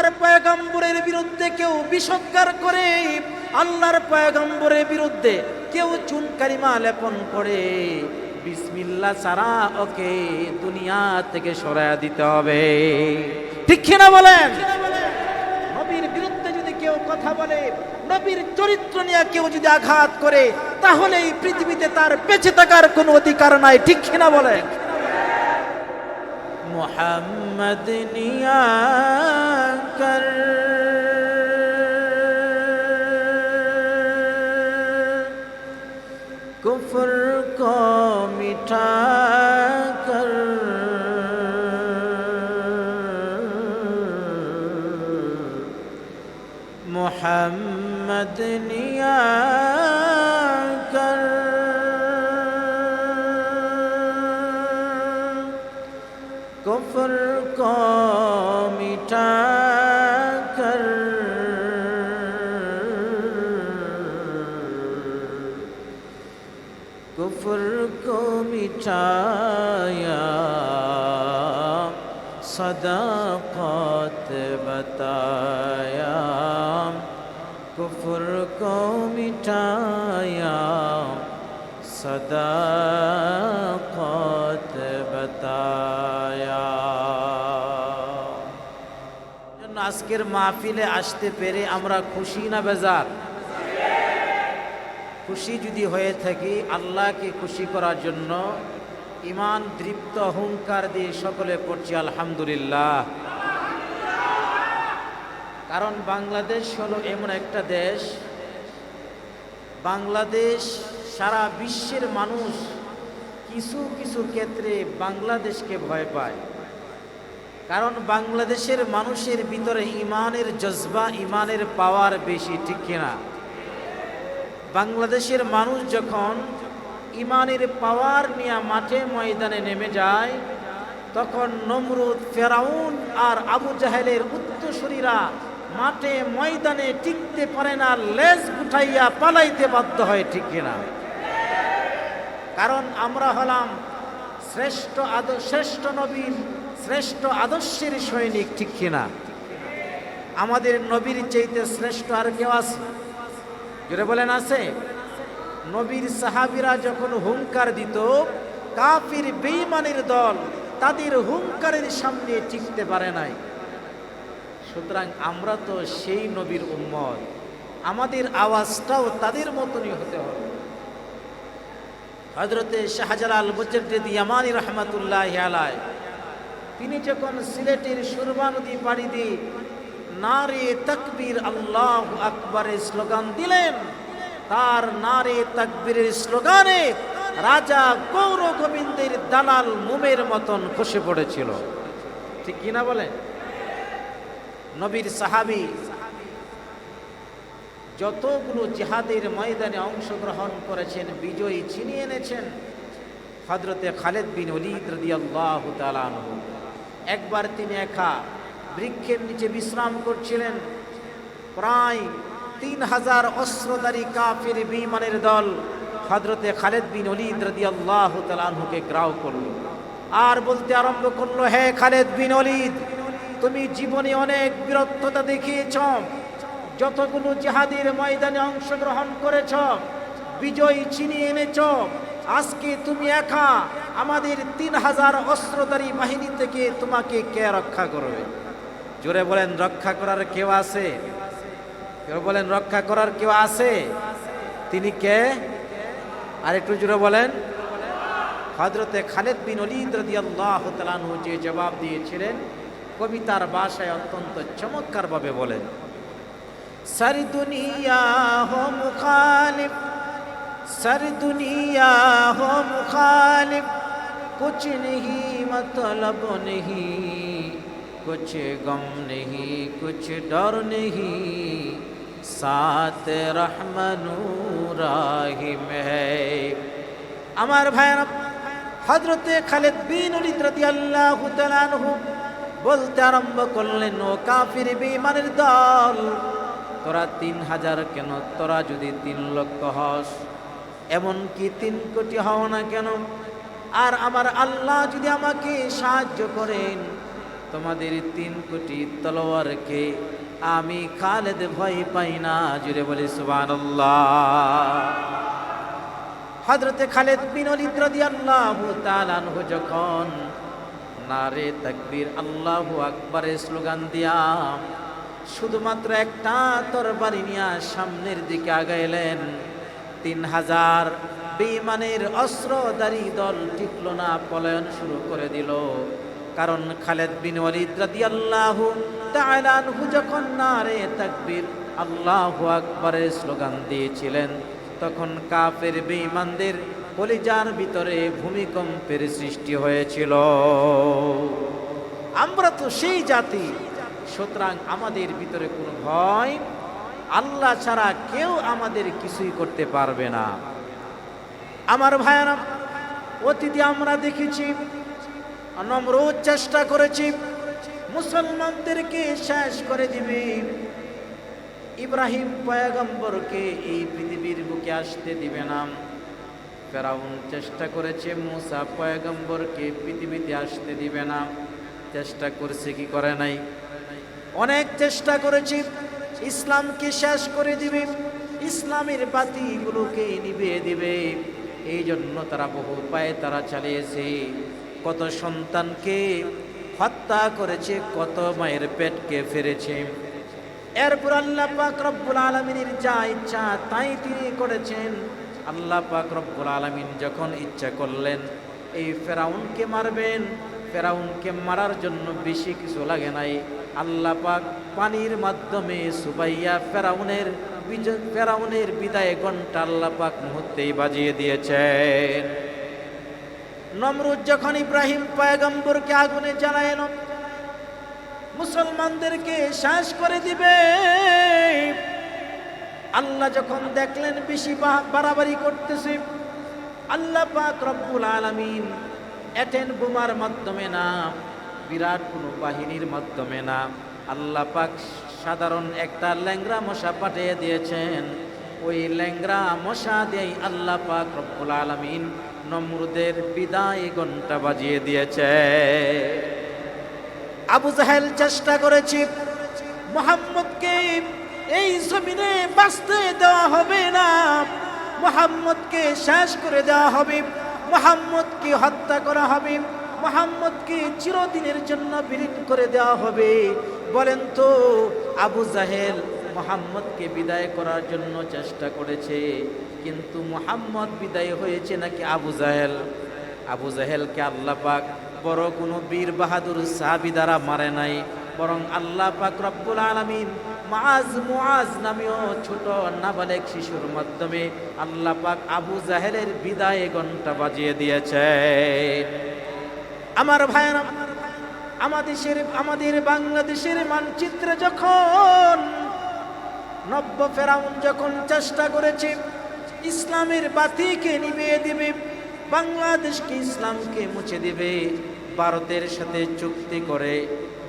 আল্লাহর পয়গম্বরের বিরুদ্ধে কেউ বিষৎকার করে আল্লাহর পয়গম্বরের বিরুদ্ধে কেউ চুনকারিমা লেপন করে। বিসমিল্লা সারা ওকে দুনিয়া থেকে সরায়া দিতে হবে। ঠিক কিনা বলেন? নবীর বিরুদ্ধে যদি কেউ কথা বলে নবীর চরিত্র নিয়ে কেউ যদি আঘাত করে তাহলে এই পৃথিবীতে তার বেঁচে থাকার কোনো অধিকার নাই। ঠিক কিনা বলেন? محمد نیا کر۔ کفر کو مٹھا کفر کو مٹایا صداقت بتایا۔ کفر کو مٹایا صداقت بتایا۔ আজকের মাহফিলে আসতে পেরে আমরা خوشی نہ بزار۔ খুশি যদি হয়ে থাকি, আল্লাহকে খুশি করার জন্য ইমান দৃপ্ত অহংকার দিয়ে সকলে পড়ছি, আলহামদুলিল্লাহ। কারণ বাংলাদেশ হলো এমন একটা দেশ, বাংলাদেশ সারা বিশ্বের মানুষ কিছু কিছু ক্ষেত্রে বাংলাদেশকে ভয় পায়। কারণ বাংলাদেশের মানুষের ভিতরে ইমানের জজবা ইমানের পাওয়ার বেশি, ঠিক কিনা? বাংলাদেশের মানুষ যখন ইমানের পাওয়ার নিয়ে মাঠে ময়দানে নেমে যায়, তখন নমরুদ, ফেরাউন আর আবু জাহেলের উত্তরসূরিরা মাঠে ময়দানে টিকতে পারে না, লেজ গুঠাইয়া পালাইতে বাধ্য হয়, ঠিক কিনা? কারণ আমরা হলাম শ্রেষ্ঠ শ্রেষ্ঠ নবীর শ্রেষ্ঠ আদর্শের সৈনিক, ঠিক কিনা? আমাদের নবীর চাইতে শ্রেষ্ঠ আর কেউ আছে? জোরে বলেন আছে। নবীর সাহাবিরা যখন হুঙ্কার দিত, কাফির বেঈমানের দল তাদের হুঙ্কারের সামনে টিকতে পারে নাই। সুতরাং আমরা তো সেই নবীর উম্মত। আমাদের আওয়াজটাও তাদের মতনই হতে হবে। হজরতে শাহজালাল মুজদ্দিদ ইয়ামানি রহমাতুল্লাহ আলায় তিনি যখন সিলেটের সুরমা নদী পাড়ি দিয়ে নারে তকবীর আল্লাহ আকবরের স্লোগান দিলেন। তার নারে তকবীরের স্লোগানে রাজা গৌর গোবিন্দের দালাল মুমের মতন খসে পড়েছিল। ঠিক কিনা বলে নবীর সাহাবি যতগুলো জিহাদের ময়দানে অংশগ্রহণ করেছেন, বিজয়ী ছিনিয়ে এনেছেন। হজরতে খালেদ বিন অলিদ রদিয়াল্লাহ তালানহু একবার তিনি একা বৃক্ষের নিচে বিশ্রাম করছিলেন। প্রায় তিন হাজার অস্ত্রধারী কাফির বিমানের দল হজরতে খালেদ বিন অলিদ রদি আল্লাহ তালানহুকে গ্রাও করল। আর বলতে আরম্ভ করল, হে খালেদ বিন অলিদ তুমি জীবনে অনেক বীরত্বতা দেখিয়েছ। যতগুলো জিহাদের ময়দানে অংশগ্রহণ করেছ, বিজয় ছিনিয়ে এনেছ। আজকে তুমি একা আমাদের তিন হাজার অস্ত্রধারী বাহিনী থেকে তোমাকে কে রক্ষা করবে? জোরে বলেন, রক্ষা করার কেউ আছে? কেউ বলেন, রক্ষা করার কেউ আছে? তিনি কে? আর একটু জোরে বলেন। হজরতে খালেদ বিন অলিদ রদি আল্লাহ যে জবাব দিয়েছিলেন, কবিতার বাসায় অত্যন্ত চমৎকারভাবে বলেন সারি দুনিয়া হো মুখালিফ সারি দুনিয়া হো মুখালিফ কুচ নেহি, মতলব নেহি। कुछ गम नहीं कुछ डर नहीं साथ रहमनुराहिम है আমার ভাইয়েরা হজরতে খালেদ বিন অলিদ রাদিয়াল্লাহু তাআলা আনহু বলতে আরম্ভ করলেন ও কাফির বেঈমানের দল তোরা তিন হাজার কেন তোরা যদি তিন লক্ষ হস এমনকি তিন কোটি হও না কেন আর আমার আল্লাহ যদি আমাকে সাহায্য করেন তোমাদের তিন কোটি তলোয়ারকে আমি খালেদ ভয় পাই না, জুড়ে বলি সুবহানাল্লাহ। হজরতে খালেদ বিন ওয়ালিদ রাদিয়াল্লাহু তাআলা আনহু যখন নারে তাকবীর আল্লাহু আকবারের স্লোগান দিয়া শুধুমাত্র একটা তরবারি নিয়ে সামনের দিকে আগাইলেন, তিন হাজার বেঈমানের অস্ত্রধারী দল টিকল না, পলায়ন শুরু করে দিল। কারণ খালেদ বিন ওয়ালিদ রাদিয়াল্লাহু তাআলা আনহু যখন নারে তাকবীর, আল্লাহু আকবারের স্লোগান দিয়েছিলেন। তখন কাফের বেঈমানদের কলিজার ভিতরে ভূমিকম্পের সৃষ্টি হয়েছিল। আমরা তো সেই জাতি, সুতরাং আমাদের ভিতরে কোনো ভয়, আল্লাহ ছাড়া কেউ আমাদের কিছুই করতে পারবে না। আমার ভাইয়ারা, অতীতে আমরা দেখেছি নমরুদ চেষ্টা করেছি, মুসলমানদেরকে শেষ করে দিবে। ইব্রাহিম পয়াগম্বরকে এই পৃথিবীর বুকে আসতে দিবে না। ফেরাউন চেষ্টা করেছে, মুসা পয়গম্বরকে পৃথিবীতে আসতে দিবে না। চেষ্টা করছে, কি করে নাই? অনেক চেষ্টা করেছি, ইসলামকে শেষ করে দিবে, ইসলামের বাতিগুলোকে নিভিয়ে দিবে। এই জন্য তারা বহু উপায়ে তারা চালিয়েছে। কত সন্তানকে হত্যা করেছে, কত মায়ের পেটকে ফেরেছে। এরপর আল্লাহ পাক রব্বুল আলমিনের যা ইচ্ছা তাই তিনি করেছেন। আল্লাহ পাক রব্বুল আলমিন যখন ইচ্ছা করলেন, এই ফেরাউনকে মারবেন। ফেরাউনকে মারার জন্য বেশি কিছু লাগে নাই। আল্লাহ পাক পানির মাধ্যমে সুবাইয়া ফেরাউনের ফেরাউনের বিদায় ঘণ্টা আল্লাহ পাক মুহূর্তেই বাজিয়ে দিয়েছেন। নমরুদ যখন ইব্রাহিম পয়গম্বরকে আগুনে জ্বালাইল। মুসলমানদেরকে শেষ করে দিবে। আল্লাহ যখন দেখলেন বেশি বাড়াবাড়ি করতেছে, আল্লাহ পাক রব্বুল আলামিন এটেন বোমার মাধ্যমে না, বিরাট কোনো বাহিনীর মাধ্যমে না, আল্লাহ পাক সাধারণ একটা ল্যাংরা মশা পাঠিয়ে দিয়েছেন। ওই ল্যাংরা মশা দিয়েই আল্লাহ পাক রব্বুল আলামিন নমরুদের বিদায় ঘণ্টা বাজিয়ে দিয়েছে। আবু জাহেল চেষ্টা করেছি, মোহাম্মদকে এই জমিনে বাঁচতে দেওয়া হবে না। মোহাম্মদকে শেষ করে দেওয়া হবে। মোহাম্মদকে হত্যা করা হবে। মোহাম্মদকে চিরদিনের জন্য বিলীন করে দেওয়া হবে। বলেন তো আবু জাহেল মোহাম্মদকে বিদায় করার জন্য চেষ্টা করেছে। কিন্তু মোহাম্মদ বিদায় হয়েছে নাকি আবু জাহেল? আবু জাহেলকে আল্লাহ পাক বড় কোনো বীর বাহাদুর সাহাবি দ্বারা মারে নাই। বরং আল্লাহ পাক রব্বুল আলামিন মাজ মুআজ নামীয় ছোট নাবালেক শিশুর মাধ্যমে আল্লাহ পাক আবু জাহেলের বিদায় ঘণ্টা বাজিয়ে দিয়েছে। আমার ভাইয়েরা আমাদের আমাদের বাংলাদেশের মানচিত্রে যখন নব্য ফেরাউন যখন চেষ্টা করেছে, ইসলামের বাতিকে নিভিয়ে দিবে, বাংলাদেশকে ইসলামকে মুছে দিবে, ভারতের সাথে চুক্তি করে,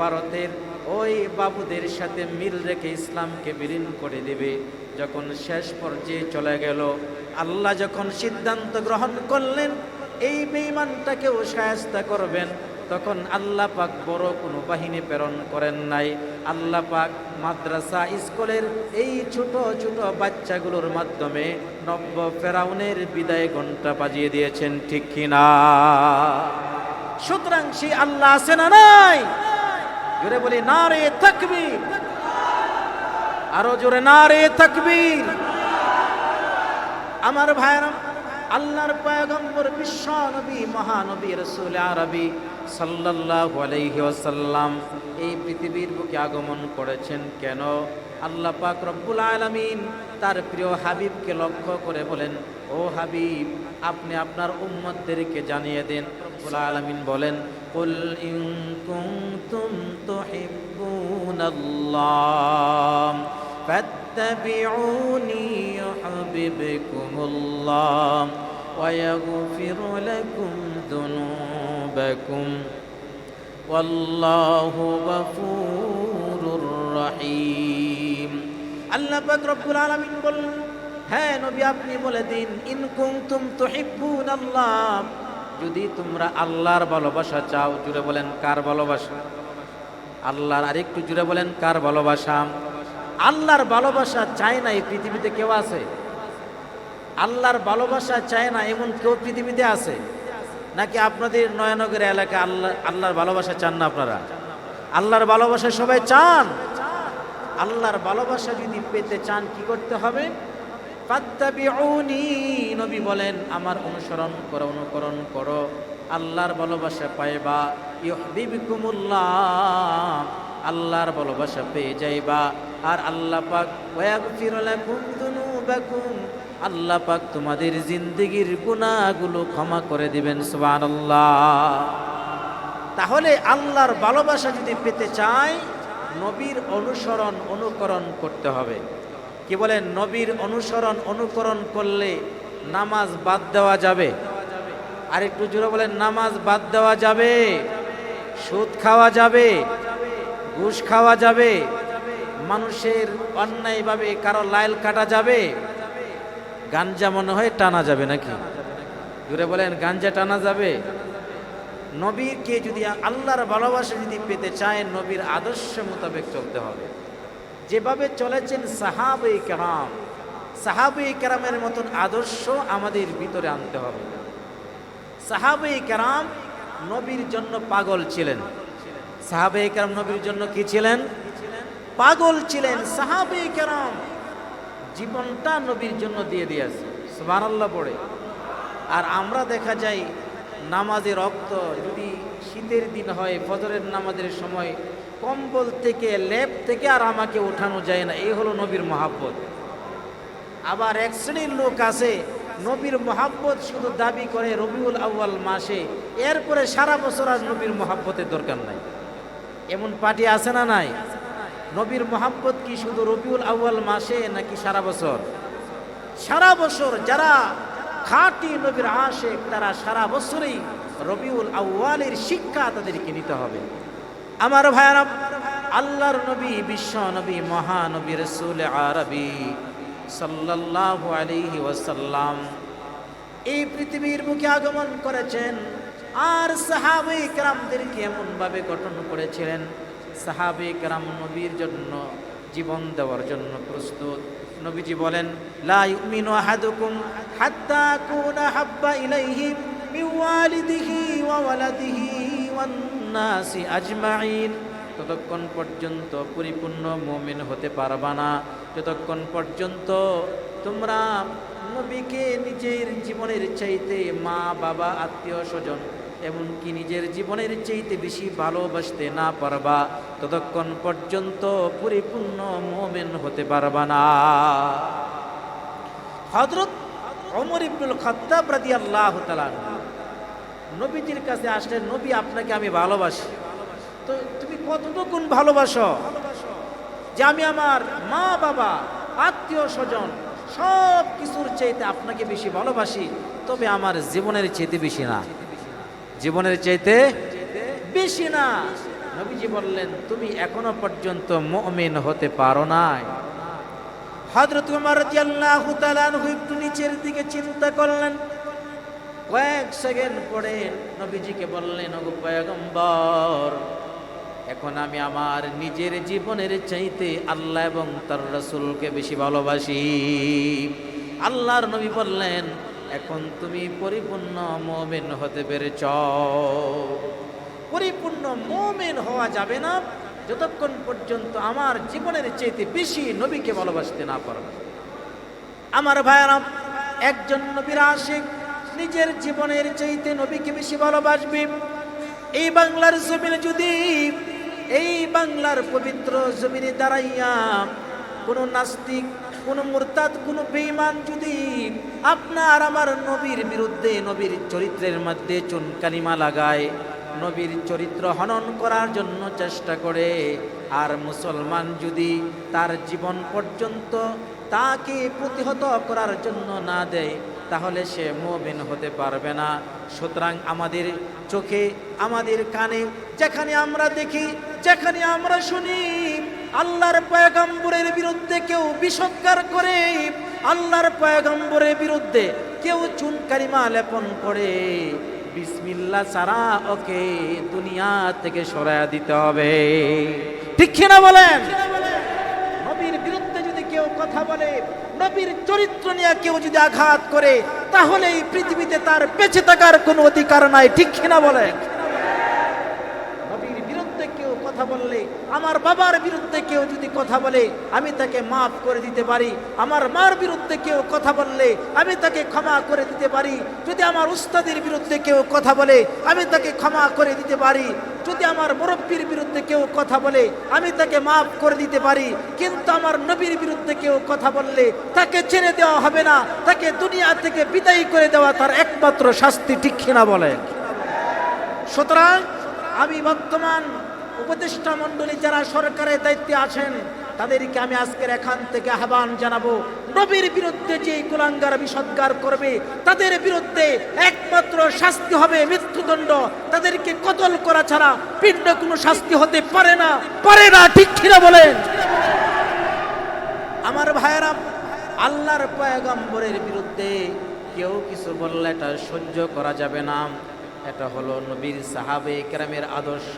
ভারতের ওই বাবুদের সাথে মিল রেখে ইসলামকে বিলীন করে দেবে। যখন শেষ পর্যায়ে চলে গেল, আল্লাহ যখন সিদ্ধান্ত গ্রহণ করলেন, এই বেঈমানটাকেও সায়স্তা করবেন। তখন আল্লাহ পাক বড় কোনো বাহিনী প্রেরণ করেন নাই। আল্লাহ পাক মাদ্রাসা, স্কুলের এই ছোট ছোট বাচ্চাগুলোর মাধ্যমে নব্য ফেরাউনের বিদায় ঘণ্টা বাজিয়ে দিয়েছেন, ঠিক কিনা সুতরাং সেই আল্লাহ আছে না নাই? জোরে বলি না রে তাকবীর। আরও জোরে না রে তাকবীর। আমার ভাইরাম আল্লাহর পয়গম্বর বিশ্ব নবী মহানবী রসুল আরবি সাল্লাল্লাহু আলাইহি ওয়াসাল্লাম এই পৃথিবীর বুকে আগমন করেছেন কেন? আল্লাহ পাক রব্বুল আলামিন তার প্রিয় হাবিবকে লক্ষ্য করে বলেন, ও হাবিব, আপনি আপনার উম্মতদেরকে জানিয়ে দেন। রব্বুল আলামিন বলেন ইন কুনতুম তুহিব্বুনাল্লাহ। فاتبعوني يحببكم الله ويغفر لكم ذنوبكم والله غفور رحيم আল্লাহ পাক রব্বুল আলামিন বললেন হ্যাঁ নবী আপনি বলে দিন ইন কুনতুম তুহিব্বুন আল্লাহ যদি তোমরা আল্লাহর ভালোবাসা চাও জুড়ে বলেন কার ভালোবাসা আল্লাহর আরেকটু জুড়ে বলেন কার ভালোবাসা আল্লাহর ভালোবাসা চায় না এই পৃথিবীতে কেউ আছে? আল্লাহর ভালোবাসা চায় না এমন কেউ পৃথিবীতে আছে? নাকি আপনাদের নয়নগর এলাকা আল্লাহ, আল্লাহর ভালোবাসা চান না আপনারা? আল্লাহর ভালোবাসা সবাই চান। আল্লাহর ভালোবাসা যদি পেতে চান কি করতে হবে? নবী বলেন, আমার অনুসরণ করো, অনুকরণ করো। আল্লাহর ভালোবাসা পাইবা, ইউহবিবকুমুল্লাহ। আল্লাহর ভালোবাসা পেয়ে যাইবা। আর আল্লাহ পাক আল্লাহ পাক তোমাদের জিন্দেগির গুনাহগুলো ক্ষমা করে দিবেন, সুবহানাল্লাহ। তাহলে আল্লাহর ভালোবাসা যদি পেতে চাই নবীর অনুসরণ, অনুকরণ করতে হবে। কি বলেন? নবীর অনুসরণ, অনুকরণ করলে নামাজ বাদ দেওয়া যাবে। আর একটু জোরে বলেন, নামাজ বাদ দেওয়া যাবে সুদ খাওয়া যাবে, ঘুষ খাওয়া যাবে মানুষের অন্যায়ভাবে কারও লাইল কাটা যাবে? গাঞ্জা মনে হয় টানা যাবে নাকি? জুড়ে বলেন, গাঞ্জা টানা যাবে? নবীকে যদি আল্লাহর ভালোবাসা যদি পেতে চায়, নবীর আদর্শ মোতাবেক চলতে হবে। যেভাবে চলেছেন সাহাবে কেরাম, সাহাবে কেরামের মতন আদর্শ আমাদের ভিতরে আনতে হবে। সাহাবে কেরাম নবীর জন্য পাগল ছিলেন। সাহাবে কেরাম নবীর জন্য কি ছিলেন? পাগল ছিলেন সাহাবে কেরাম। জীবনটা নবীর জন্য দিয়ে দিয়েছে, সুবহানাল্লাহ পড়ে। আর আমরা দেখা যায় নামাজের রক্ত, যদি শীতের দিন হয়, ফজরের নামাজের সময় কম্বল থেকে, লেপ থেকে আর আমাকে ওঠানো যায় না, এই হলো নবীর মহাব্বত। আবার এক শ্রেণির লোক আছে, নবীর মহাব্বত শুধু দাবি করে রবিউল আউ্য়াল মাসে, এরপরে সারা বছর আর নবীর মহাব্বতের দরকার নাই। এমন পার্টি আছে না নাই? নবীর মহাব্বত কি শুধু রবিউল আউ্য়াল মাসে নাকি সারা বছর? সারা বছর যারা খাঁটি নবীর আশেক, তারা সারা বছরই রবিউল আউ্য়ালের শিক্ষা তাদেরকে নিতে হবে। আমার ভাইয়ারা, আল্লাহর নবী, বিশ্ব নবী, মহানবী রসুল আরবি সাল্লাল্লাহু আলাইহি ওয়াসাল্লাম এই পৃথিবীর মুখে আগমন করেছেন। আর সাহাবে কেরামদেরকে এমনভাবে গঠন করেছিলেন সাহাবে কেরাম নবীর জন্য, জীবন দেওয়ার জন্য প্রস্তুত। নবীজি বলেন, লা ইউমিনু আহাদুকুম হাত্তা কুনা হাব্বা ইলাইহি মিন ওয়ালিদিহি ওয়া ওয়ালাদিহি ওয়ান আজমাইন। ততক্ষণ পর্যন্ত পরিপূর্ণ মুমিন হতে পারবা না। যতক্ষণ পর্যন্ত তোমরা নবীকে নিজের জীবনের চাইতে মা, বাবা আত্মীয় স্বজন এমনকি নিজের জীবনের চাইতে বেশি ভালোবাসতে না পারবা, ততক্ষণ পর্যন্ত পরিপূর্ণ মোমেন হতে পারবা না। হজরত অমর ইবনুল খত্তাব রাদি আল্লাহ নবীজির কাছে আসলে নবী, আপনাকে আমি ভালোবাসি। তো তুমি কতটুকুন ভালোবাসো? যে আমি আমার মা, বাবা, আত্মীয় স্বজন সব কিছুর চাইতে আপনাকে বেশি ভালোবাসি, তবে আমার জীবনের চাইতে বেশি না। জীবনের চাইতে বেশি না। নবীজি বললেন, তুমি এখনও পর্যন্ত মমিন হতে পারো নাই। হজরত উমর রাদিয়াল্লাহু তাআলা একটু নিচের দিকে চিন্তা করলেন। কয়েক সেকেন্ড পরে নবীজিকে বললেন, ওগো পয়গম্বর, এখন আমি আমার নিজের জীবনের চাইতে আল্লাহ এবং তার রসুলকে বেশি ভালোবাসি। আল্লাহর নবী বললেন এখন তুমি পরিপূর্ণ মোমেন হতে পেরেছ। পরিপূর্ণ মোমেন হওয়া যাবে না, যতক্ষণ পর্যন্ত আমার জীবনের চাইতে বেশি নবীকে ভালোবাসতে না পারবে আমার ভাইয়ারাম একজন নবীর আশিক নিজের জীবনের চাইতে নবীকে বেশি ভালোবাসবে। এই বাংলার জমিনে যদি, এই বাংলার পবিত্র জমিনে দাঁড়াইয়া কোনো নাস্তিক কোনো মুরতাদ, কোনো বেঈমান যদি আপনার আমার নবীর বিরুদ্ধে, নবীর চরিত্রের মধ্যে চুনকানিমা লাগায়, নবীর চরিত্র হনন করার জন্য চেষ্টা করে, আর মুসলমান যদি তার জীবন পর্যন্ত তাকে প্রতিহত করার জন্য না দেয়, তাহলে সে মোবিন হতে পারবে না। সুতরাং আমাদের চোখে, আমাদের কানে, যেখানে আমরা দেখি, যেখানে আমরা শুনি আল্লাহর পয়গম্বরের বিরুদ্ধে কেউ বিষৎকার করে, আল্লাহর পয়গম্বরের বিরুদ্ধে কেউ চুনকারিমা লেপন করে। বিসমিল্লা ছাড়া ওকে দুনিয়া থেকে সরায়া দিতে হবে। ঠিক কিনা বলেন? নবীর বিরুদ্ধে যদি কেউ কথা বলে, নবীর চরিত্র নিয়ে কেউ যদি আঘাত করে, তাহলে এই পৃথিবীতে তার বেঁচে থাকার কোনো অধিকার নাই। ঠিক কিনা বলেন? কেউ কথা বললে, আমার বাবার বিরুদ্ধে কেউ যদি কথা বলে, আমি তাকে মাফ করে দিতে পারি। আমার মার বিরুদ্ধে কেউ কথা বললে, আমি তাকে ক্ষমা করে দিতে পারি। যদি আমার উস্তাদের বিরুদ্ধে কেউ কথা বলে, আমি তাকে ক্ষমা করে দিতে পারি। যদি আমার মুরব্বীর বিরুদ্ধে কেউ কথা বলে, আমি তাকে মাফ করে দিতে পারি। কিন্তু আমার নবীর বিরুদ্ধে কেউ কথা বললে, তাকে ছেড়ে দেওয়া হবে না। তাকে দুনিয়া থেকে বিদায়ী করে দেওয়া তার একমাত্র শাস্তি, ঠিক কিনা বলে সুতরাং আমি বর্তমান উপদেষ্টা মণ্ডলী যারা সরকারের দায়িত্বে আছেন, তাদেরকে আমি আজকের এখান থেকে আহ্বান জানাব। নবীর বিরুদ্ধে যে কুলাঙ্গার বিষদগার করবে, তাদের বিরুদ্ধে একমাত্র শাস্তি হবে মৃত্যুদণ্ড। তাদেরকে কতল করা ছাড়া পিণ্ড কোনো শাস্তি হতে পারে না পারে না, ঠিক কিনা বলেন? আমার ভাইয়েরা, আল্লাহর পয়গম্বরের বিরুদ্ধে কেউ কিছু বললে এটা সহ্য করা যাবে না। এটা হলো নবীর সাহাবে কেরামের আদর্শ।